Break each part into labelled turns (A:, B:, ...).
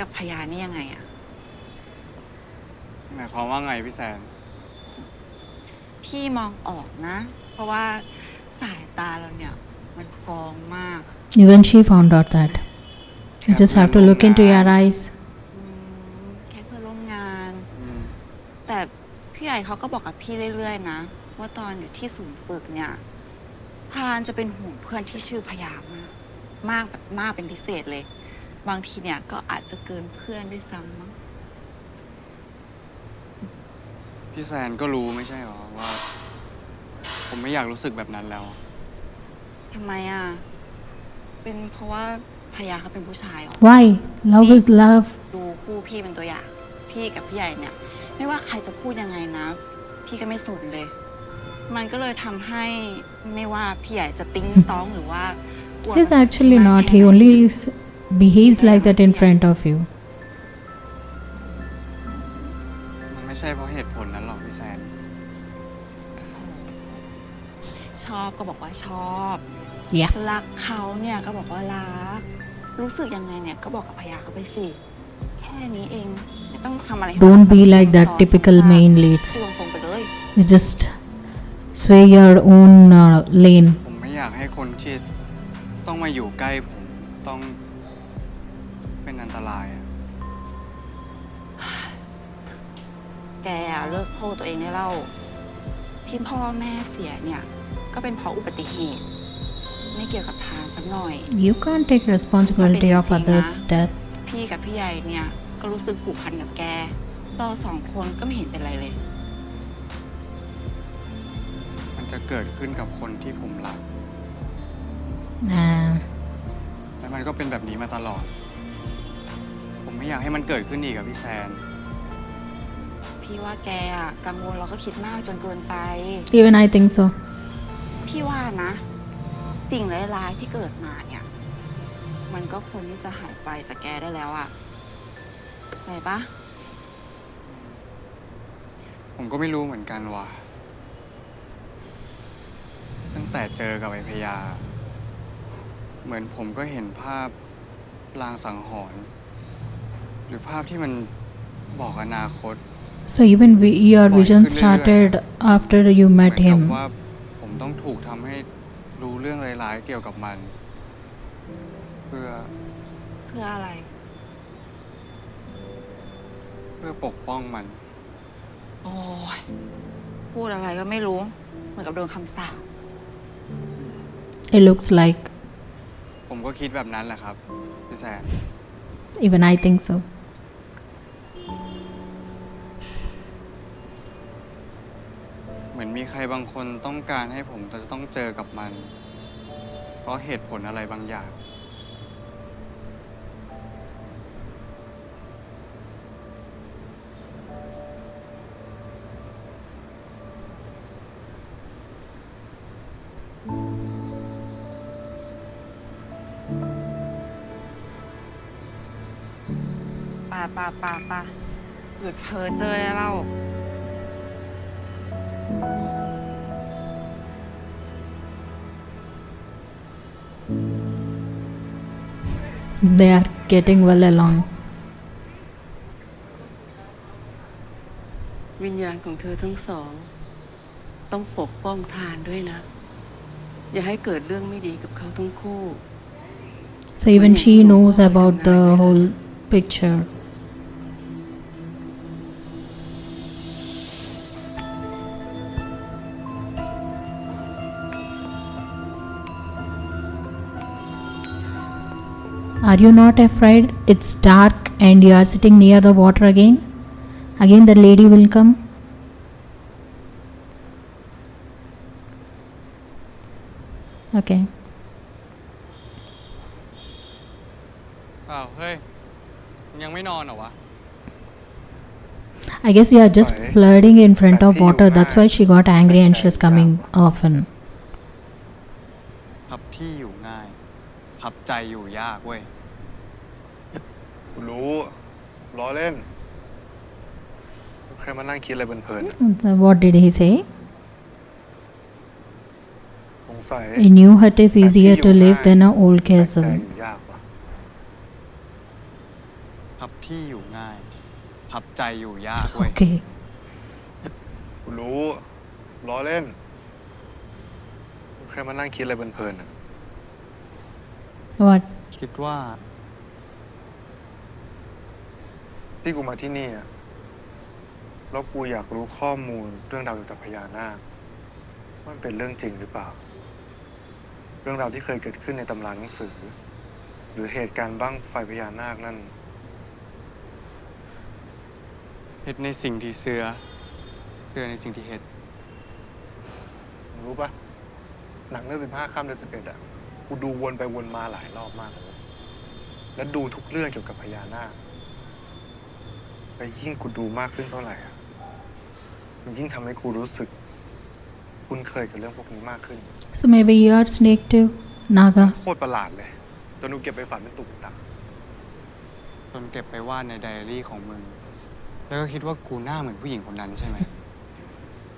A: กับพยานี่ยังไงอะ
B: หมายความว่าไงพี่แซน
A: พี่มองออกนะ เพราะว่าสายตาเราเนี่ย มันฟ้องมาก
C: Even she found out that. You just have to look into your eyes.
A: อืมแค่เพื่อนร่วมงาน
B: อืม
A: แต่พี่ใหญ่เขาก็บอกกับพี่เรื่อยๆนะ ว่าตอนอยู่ที่ศูนย์ฝึกเนี่ย พานจะเป็นห่วงเพื่อนที่ชื่อพยามาก มากแบบมากเป็นพิเศษเลย บางทีเนี่ยก็อาจจะเกินเพื่อนด้วยซ้ำมั้ง
B: พี่แซนก็รู้ไม่ใช่หรอว่า ผมไม่อยากรู้สึกแบบนั้นแล้ว
A: ทำไมอะ เป็นเพราะว่าพยาเขาเป็นผู้ชายเหรอ
C: Why? Love is love.
A: ดูคู่พี่เป็นตัวอย่าง พี่กับพี่ใหญ่เนี่ย ไม่ว่าใครจะพูดยังไงนะ พี่ก็ไม่สนเลย มันก็เลยทำให้ไม่ว่าพี่ใหญ่จะติ้งต้องหรือว่าอวด
C: He's
A: ว่า
C: actually
A: มาก
C: not.
A: แค่
C: He
A: ไหน
C: only s- behaves like that in front of you.
B: มันไม่ใช่เพราะเหตุผลนั้นหรอกพี่แซน
A: ชอบก็บอกว่าชอบ
C: Yeah.
A: รักเขาเนี่ยก็บอกว่ารัก รู้สึกยังไงเนี่ยก็บอกกับพยาเขาไปสิ แค่นี้เองไม่ต้องทำอะไรให้
C: Don't
A: ซับ
C: be
A: ซ้อน
C: like that
A: ซับซ้อน
C: typical
A: ซับซ้อน
C: main leads.
A: พูดตรงๆไปเลย
C: You just sway your own uh, lane.
B: ผมไม่อยากให้คนที่ต้องมาอยู่ใกล้ผมต้องเป็นอันต รายอะ
A: แกอะเลิกโทษตัวเองได้แล้วที่พ่อแม่เสียเนี่ย ก็เป็นเพราะอุบัติเหตุ ไม่เกี่ยวกับทางสักหน่อย
C: You can't take responsibility of others' death.
A: พี่กับพี่ใหญ่เนี่ย ก็รู้สึกผูกพันกับแก เราสองคนก็ไม่เห็นเป็นไรเลย
B: มันจะเกิดขึ้นกับคนที่ผมรัก
C: Nah.
B: และมันก็เป็นแบบนี้มาตลอดผม ไม่อยากให้มันเกิดขึ้นอีกกับพี่แซน
A: พี่ว่าแกอะกังวลเราก็คิดมากจนเกินไป
C: Even I think so.
A: พี่ว่านะ สิ่งร้ายๆที่เกิดมาเนี่ย มันก็ควรที่จะหายไปจากแกได้แล้วอะใจปะ
B: ผมก็ไม่รู้เหมือนกันว่ะ ตั้งแต่เจอกับไอพยา เหมือนผมก็เห็นภาพลางสังหรณ์ หรือภาพที่มันบอกอนาคต
C: So even we, your
B: Boy,
C: vision
B: couldn't
C: started after you
B: เหมือน
C: met
B: กับ
C: him.
B: ว่าผมต้องถูกทำให้รู้เรื่องร้ายๆเกี่ยวกับมัน เพื่อ
A: เพื่ออะไร
B: เพื่อปกป้องมัน
A: โอ้ยพูดอะไรก็ไม่รู้ เหมือนกับโดนคำสาป
C: It looks like.
B: ผมก็คิดแบบนั้นแหละครับพี่แซน
C: Even I think so.
B: มือนมีใครบางคนต้องการให้ผมจะต้องเจอกับมัน เพราะเหตุผลอะไรบางอย่าง
A: ป่าป่าป่าป่าหยุดเพ้อเจอได้แล้ว
C: They are getting well along.
D: วิญญาณของเธอทั้งสอง ต้องปกป้องทานด้วยนะ อย่าให้เกิดเรื่องไม่ดีกับเขาทั้งคู่
C: So even she knows about the whole picture. Are you not afraid? It's dark and you are sitting near the water again. Again, the lady will come. Okay.
B: อ้าว เฮ้ยมึงยังไม่นอนเหรอวะ
C: I guess you are just
B: Sorry.
C: flirting in front of
B: But you
C: water. That's why
B: are-
C: she got angry and she's
B: Exactly.
C: coming often.
B: พับที่อยู่ง่าย พับใจอยู่ยากเว้ย
E: กูรู้ล้อเล่นแค่มานั่งคิดอะไรเพลิน
C: So what did he say?
E: ๆสงสัย
C: A new hut is
E: แต่ที่
C: easier
E: อยู่
C: to live
E: ง่าย
C: than an old
E: แต่ใจ
C: castle.
E: อยู่ยากว่ะ
B: พับที่อยู่ง่ายทับใจอยู่ยากเว้ย
C: Okay.
E: กูรู้ล้อเล่นกูแค่มานั่งคิดอะไรเพลินๆอะ
C: What?
B: คิดว่า
E: ที่กูมาที่นี่อะแล้วกูอยากรู้ข้อมูลเรื่องราวเกี่ยวกับพญานาคว่ามันเป็นเรื่องจริงหรือเปล่า เรื่องราวที่เคยเกิดขึ้นในตำราหนังสือ หรือเหตุการณ์บ้างไฟพญานาคนั่น
B: เฮ็ดในสิ่งที่เสือเตือในสิ่งที่เฮ็ด
E: รู้ปะหนังเรื่องสิบห้าข้ามเดือนสิบเอ็ดอะกูดูวนไปวนมาหลายรอบมากเลย และดูทุกเรื่องเกี่ยวกับพญานาค และยิ่งกูดูมากขึ้นเท่าไหร่อะมันยิ่งทำให้กูรู้สึก คุ้นเคยกับเรื่องพวกนี้มากขึ้น
C: So maybe you're snake too, Naga.
E: โคตรประหลาดเลยจนกูเก็บไปฝันเป็นตุกเป็นตัก
B: จนเก็บไปวาดในไดอารี่ของมึง แล้วก็คิดว่ากูหน้าเหมือนผู้หญิงคนนั้นใช่ไหม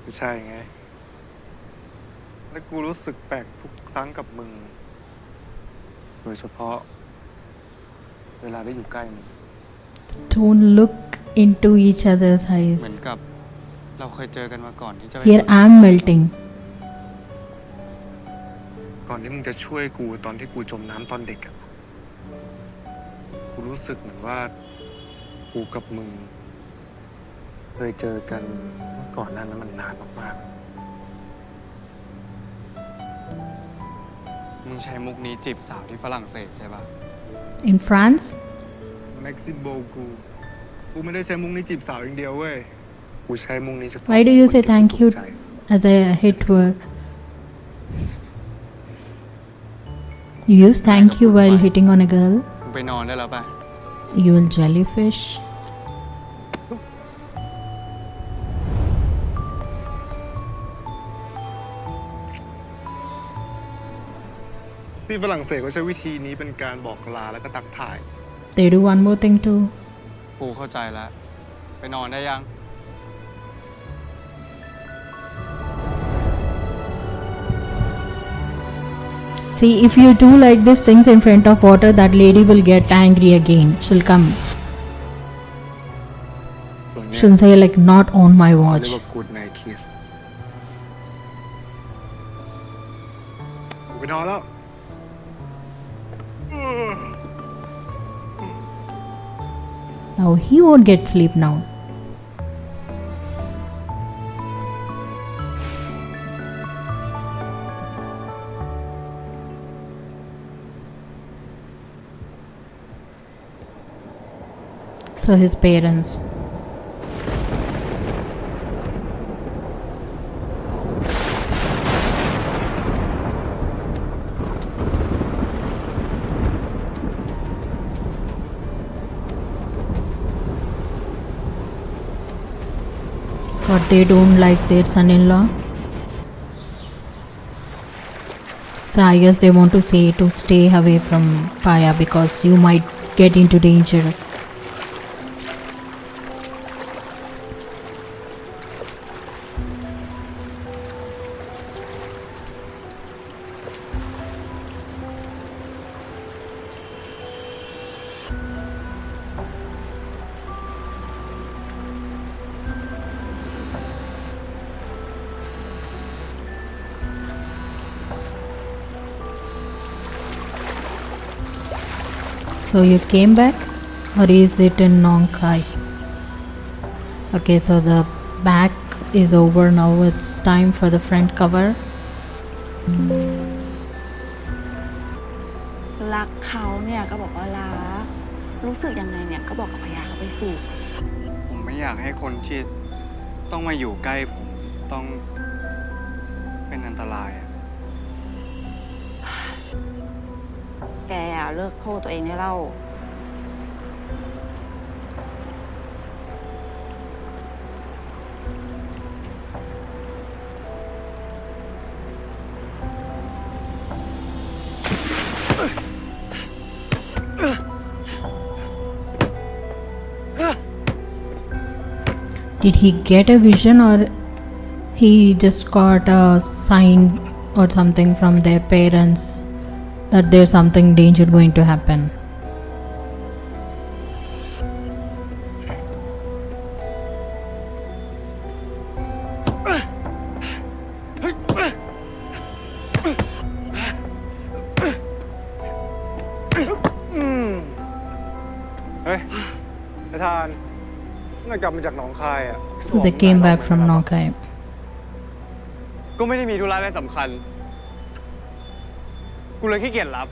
E: ไม่ใช่ไง และกูรู้สึกแปลกทุกครั้งกับมึง โดยเฉพาะ เวลาได้อยู่ใกล้มึง
C: Don't look into each other's
B: เหมื
C: eyes.
B: อนกับเราเคยเจอกันมาก่อนที่จะไป
C: Here I'm melting.
E: ก่อนที่มึงจะช่วยกูตอนที่กูจมน้ำตอนเด็กอะกูรู้สึกเหมือนว่า กูกับมึง เคยเจอกันเมื่อก่อนหนั้นนั้นมันนานมาก
B: มึงใช้มุกนี้จีบสาวที่ฝรั่งเศสใช่ปะ
C: In France?
E: ๆเม็กซิโบกู กูไม่ได้ใช้มุกนี้จีบสาวอย่างเดียวเว้ย กูใช้มุกนี้เฉพาะ
C: Why do you say
E: คนที่
C: thank
E: ถู
C: you
E: กใจ
C: as a hit word? You use thank you while hitting on a girl?
B: มึงไปนอนได้แล้วปะ
C: You will jellyfish.
E: ที่ฝรั่งเศสเขาใช้วิธีนี้เป็นการบอกลาแล้วก็ตักถ่าย
C: They do one more thing too.
B: กูเข้าใจแล้ว ไปนอนได้ยัง
C: See, if you do like these things in front of water, that lady will get angry again. She'll come.
E: ส่วนเนี้ย
C: She'll say, like, not on my
E: เขา
C: watch.
E: เรียกว่า good night kiss กูไปนอนแล้ว
C: Now he won't get sleep now. So his parents. They don't like their son in law. So I guess they want to say to stay away from Paya because you might get into danger. So you came back, or is it in Nong Khai? Okay, so the back is over now. It's time for the front cover.
A: รักเขาเนี่ยก็บอกว่ารัก รู้สึกยังไงเนี่ยก็บอกกับพยาเขาไปสิ
B: ผมไม่อยากให้คนที่ต้องมาอยู่ใกล้ผมต้องเป็นอันตรายอะ
A: แกอะเลิกโทษตัวเองได้เล่า
C: Did he get a vision, or he just got a sign or something from their parents that there's something danger going to happen. So they came back from Nakai.
B: กูเลยขี้เกียจรับ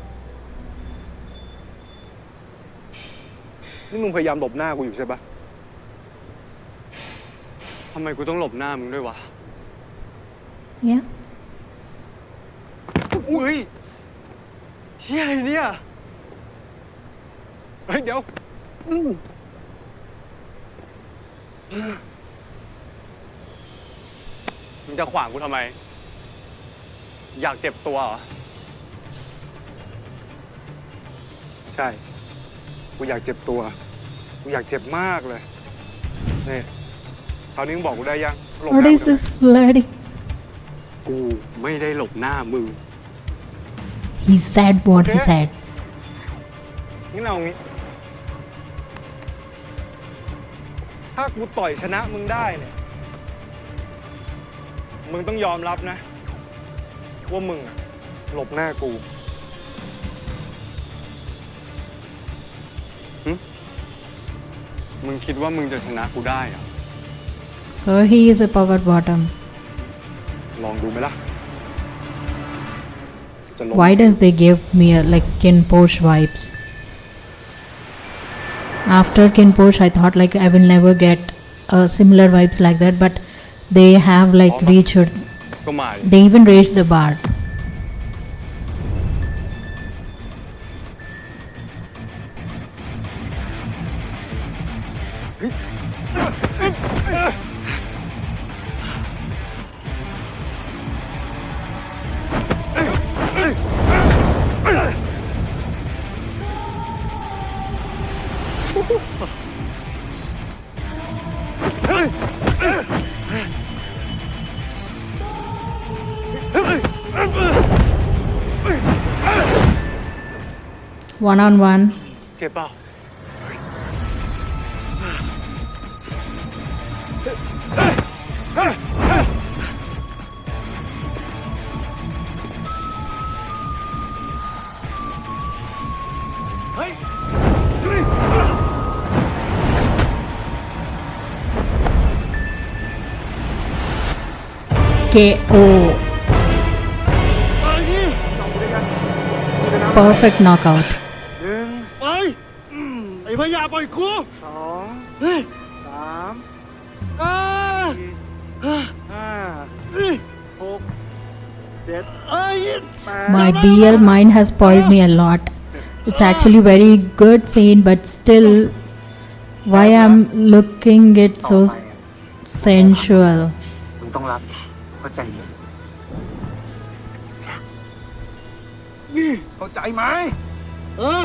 E: นี่มึงพยายามหลบหน้ากูอยู่ใช่ปะ
B: ทำไมกูต้องหลบหน้ามึงด้วยวะ
C: Yeah.
B: อุ้ยเฮียอะไรเนี่ย เฮ้ย เดี๋ยวอืมมึงจะขวางกูทำไม อยากเจ็บตัวเหรอ
E: ใช่ กูอยากเจ็บตัว กูอยากเจ็บมากเลย นี่คราวนี้มึงบอกกูได้ยังหลบห
C: What
E: น้า
C: is
E: กูทำไม
C: this bloody?
B: กูไม่ได้หลบหน้ามึง
C: He said what he
E: Okay.
C: said.
E: งั้นเอางี้ ถ้ากูต่อยชนะมึงได้เนี่ย มึงต้องยอมรับนะ ว่ามึงอะหลบหน้ากู
B: มึงคิดว่ามึงจะชนะกูได้เหรอ
C: So he is a power bottom.
E: ลองดูไหมล่ะ จะลง
C: Why does they give me a, like Kin Posh vibes? After Kin Posh, I thought like I will never get uh, similar vibes like that, but they have like
B: Oh, ma-
C: reached.
B: ก็มาดิ
C: They even raised the bar. One on one.
B: บเปล่า
C: KO. Perfect knockout.
E: หนึ่งไปไอ้พญาปล่อยกูสองสามสี่ห้าหกเจ็ดแปด
C: My BL mind has spoiled me a lot. It's actually very good scene, but still, why I'm looking it so sensual.
E: มึงต้องรับ เข้าใจไหมเข้าใจไหมเออ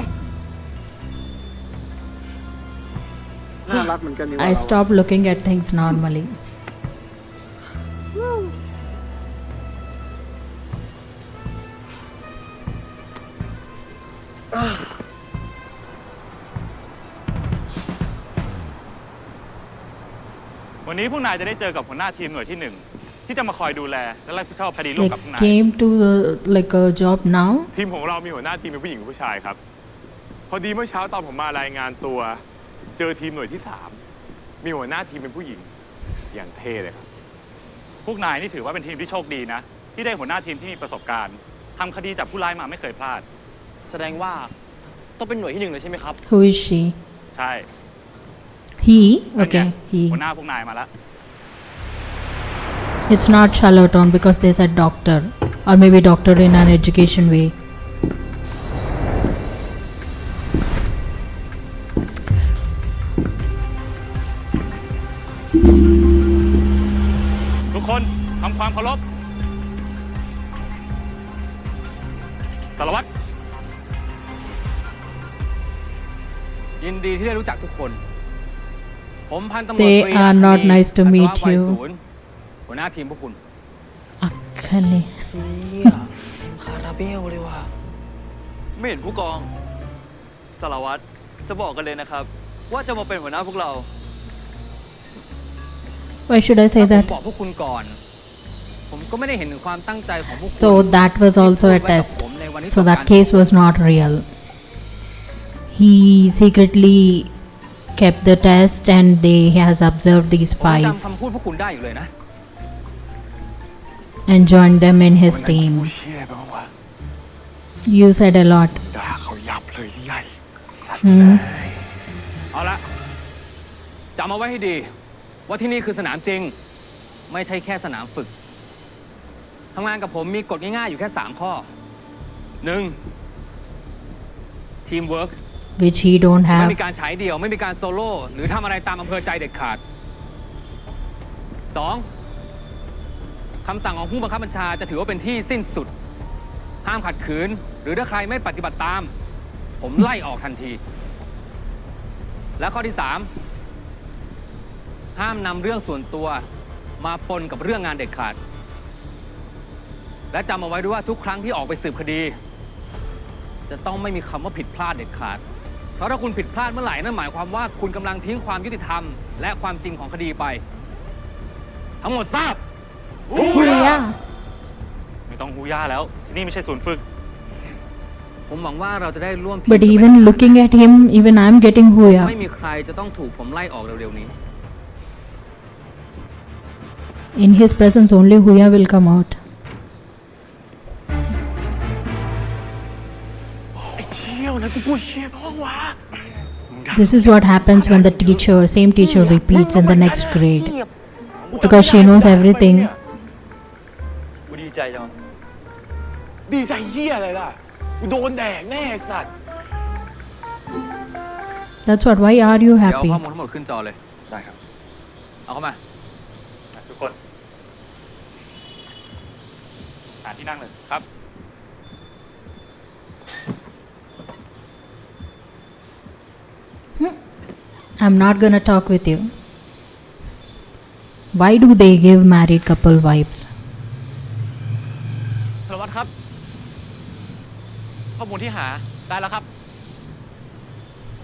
E: น่ารักเหมือนกันนี่
C: I stopped looking at things normally.
F: วันนี้พวกนายจะได้เจอกับหัวหน้าทีมหน่วยที่หนึ่ง ที่จะมาคอยดูแลและรับผิดชอบคดีร่วม
C: They
F: กับพวกนาย
C: came to the, like a job now.
F: ทีมของเรามีหัวหน้าทีมเป็นผู้หญิงกับผู้ชายครับ พอดีเมื่อเช้าตอนผมมารายงานตัว เจอทีมหน่วยที่สามมีหัวหน้าทีมเป็นผู้หญิง อย่างเท่เลยครับ พวกนายนี่ถือว่าเป็นทีมที่โชคดีนะ ที่ได้หัวหน้าทีมที่มีประสบการณ์ทำคดีจับผู้ร้ายมาไม่เคยพลาด
G: แสดงว่าต้องเป็นหน่วยที่หนึ่งเลยใช่ไหมครับ
C: Who is she?
F: ใช่
C: He?
F: เป็นไง
C: Okay, he.
F: หัวหน้าพวกนายมาแล้ว
C: It's not charlatan because they said doctor, or maybe doctor in an education way. They are not nice to meet you.
G: หัวหน้าทีมพวกคุณ
C: Akali.
G: คาราเบลเลยว่ะ
H: ไม่เห็นผู้กองสารวัตรจะบอกกันเลยนะครับ ว่าจะมาเป็นหัวหน้าพวกเรา
C: Why should I say
G: ถ้าผม
C: that?
G: บอกพวกคุณก่อน ผมก็ไม่ได้เห็นถึงความตั้งใจของพวกคุณ
C: So that was also a
G: ที่พูดไว้กับ
C: test.
G: ผมในวันที่
C: So
G: ต้อง
C: that
G: การ
C: case was not real. He secretly kept the test and they has observed these
G: ผมยัง
C: five
G: จำคำพูดพวกคุณได้อยู่เลยนะ
C: and joined them in his
F: วันนั้นกู
C: team.
F: เชี่ยไปบ้างวะ
C: You said a lot.
F: ด่าเขายับเลยใหญ่สัตว์
C: Hmm.
G: เอาละจำเอาไว้ให้ดี ว่าที่นี่คือสนามจริง ไม่ใช่แค่สนามฝึกทำงานกับผมมีกฎง่ายๆอยู่แค่ 3 ข้อ 1. ทีมเวิร์ก
C: Which he don't
G: ไม่
C: have.
G: มีการฉายเดี่ยวไม่มีการโซโล่หรือทำอะไรตามอำเภอใจเด็ดขาด 2. คำสั่งของผู้บังคับบัญชาจะถือว่าเป็นที่สิ้นสุด ห้ามขัดขืน หรือถ้าใครไม่ปฏิบัติตาม ผมไล่ออกทันที และข้อที่3ห้ามนำเรื่องส่วนตัวมาปนกับเรื่องงานเด็ดขาด และจำเอาไว้ด้วยว่าทุกครั้งที่ออกไปสืบคดี จะต้องไม่มีคำว่าผิดพลาดเด็ดขาด เพราะถ้าคุณผิดพลาดเมื่อไหร่นั่นหมายความว่าคุณกำลังทิ้งความยุติธรรม และความจริงของคดีไป ทั้งหมดทราบ
C: Yeah.
F: ไม่ต้องฮูย่าแล้ว ที่นี่ไม่ใช่ศูนย์ฝึก
G: ผมหวังว่าเราจะได้ร่วมทีม
C: But
G: กัน
C: even looking at him, even I'm getting
G: ไม่
C: Huya.
G: มีใครจะต้องถูกผมไล่ออกเร็วๆนี้
C: In his presence, only Huya will come out.
F: ไอ้เชี่ยวนะกูพูดเชี่ยเพราะว่า
C: This is what happens when the teacher, same teacher, repeats in the next grade. Because she knows everything.
H: กูดีใจจัง
F: ดีใจเหี้ยอะไรล่ะกูโดนแดกแน่ไอ้สัตว์
C: That's what. Why are you
G: เดี๋ยวเอา
C: happy?
G: ข้อมูลทั้งหมดขึ้นจอเลย
F: ได้ครับ
G: เอาเข้ามา
F: ทุกคนหาที่นั่งเลยครับ
C: I'm not gonna talk with you. Why do they give married couple vibes?
G: สารวัตรครับ ข้อมูลที่หาได้แล้วครับ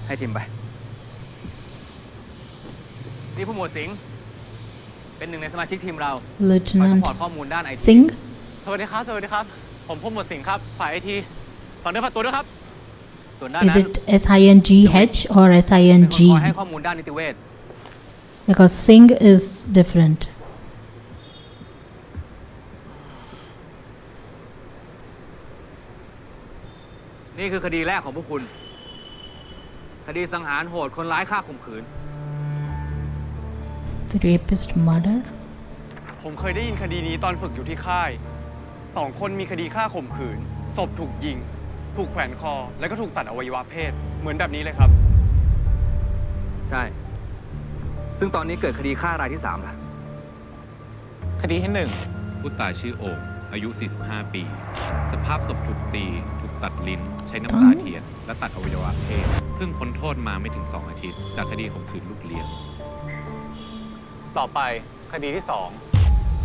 G: ให้ทีมไป นี่ผู้หมวดสิงห์เป็นหนึ่งในสมาชิกทีมเราคอยส
C: Lieutenant
G: ปอร์ตข้อมูลด้านไอที
C: Singh?
G: สวัสดีครับ สวัสดีครับ ผมผู้หมวดสิงห์ครับ ฝ่ายไอทีฝากเนื้อฝากตัวด้วยครับ ส่วนด้าน
C: Is
G: นั้น
C: it S I N G H or S I
G: เป็
C: N
G: นคน
C: G?
G: คอยให้ข้อมูลด้านนิติเวช
C: Because Singh is different.
G: นี่คือคดีแรกของพวกคุณ คดีสังหารโหดคนร้ายฆ่าข่มขืน
C: The rapist murder?
B: ผมเคยได้ยินคดีนี้ตอนฝึกอยู่ที่ค่าย สองคนมีคดีฆ่าข่มขืน ศพถูกยิง ถูกแขวนคอ แล้วก็ถูกตัดอวัยวะเพศ เหมือนแบบนี้เลยครับ
G: ใช่ ซึ่งตอนนี้เกิดคดีฆ่ารายที่3แล้ว
F: คดีที่หนึ่ง
I: ผู้ตายชื่อโอ่งอายุ 45 ปี สภาพศพถูกตี ถูกตัดลิ้น ใช้น้ำตาเทียนและตัดอวัยวะเพศเพิ่งพ้นโทษมาไม่ถึง 2 อาทิตย์ จากคดีข่มขืนลูกเลี้ยง
F: ต่อไปคดีที่สอง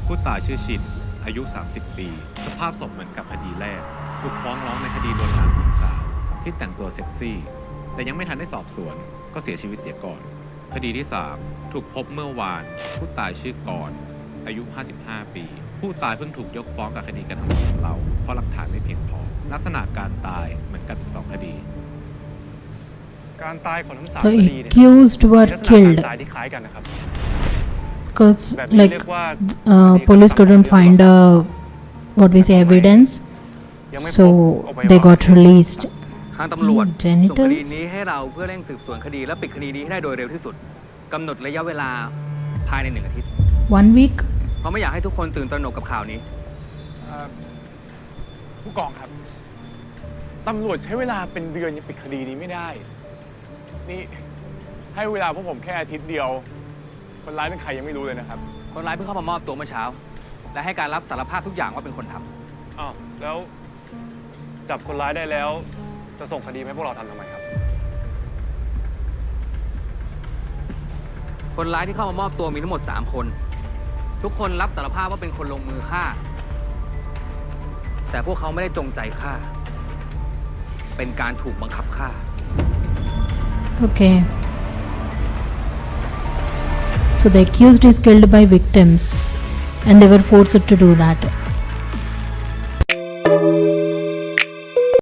I: ผู้ตายชื่อชินอายุ 30 ปี สภาพศพเหมือนกับคดีแรก ถูกฟ้องร้องในคดีโดนลามหญิงสาวที่แต่งตัวเซ็กซี่ แต่ยังไม่ทันได้สอบสวน ก็เสียชีวิตเสียก่อน คดีที่ 3 ถูกพบเมื่อวาน ผู้ตายชื่อกรอายุ 55 ปี ผู้ตายเพิ่งถูกยกฟ้องกับคดีการทำผิดของเรา เพราะหลักฐานไม่เพียงพอ ลักษณะการตายเหมือนกันอีกสองคดี
B: การตายของทั้งสาม
C: So
B: คดีเนี่ย
C: accused
B: มี
C: were
B: ลักษณะ
C: killed
B: การตายที่คล้ายกันนะครับ
C: because
B: แบบนี้
C: like
B: เรียกว่า
C: uh, police couldn't find uh, what we say evidence,
B: ยังไม่พบ
C: so
B: อวัยวะ
C: they got released.
G: ทางตำรวจ
C: อืม
G: ส่งคดี
C: genitals
G: นี้ให้เราเพื่อเร่งสืบสวนคดีและปิดคดีนี้ให้ได้โดยเร็วที่สุดกำหนดระยะเวลาภายในหนึ่งอาทิตย์
C: One week?
G: เพราะไม่อยากให้ทุกคนตื่นตระหนกกับข่าวนี้
F: เอ่อผู้กองครับ ตำรวจใช้เวลาเป็นเดือนยังปิดคดีนี้ไม่ได้ นี่ให้เวลาพวกผมแค่อาทิตย์เดียว คนร้ายเป็นใครยังไม่รู้เลยนะครับ
G: คนร้ายเพิ่งเข้ามามอบตัวเมื่อเช้า และให้การรับสารภาพทุกอย่างว่าเป็นคนทำ
B: อ้าวแล้วจับคนร้ายได้แล้ว จะส่งคดีมาให้พวกเราทำทำไมครับ
G: คนร้ายที่เข้ามามอบตัวมีทั้งหมด 3 คน ทุกคนรับสารภาพว่าเป็นคนลงมือฆ่า แต่พวกเขาไม่ได้จงใจฆ่า เป็นการถูกบังคับฆ่า
C: Okay. So the accused is killed by victims and they were forced to do that.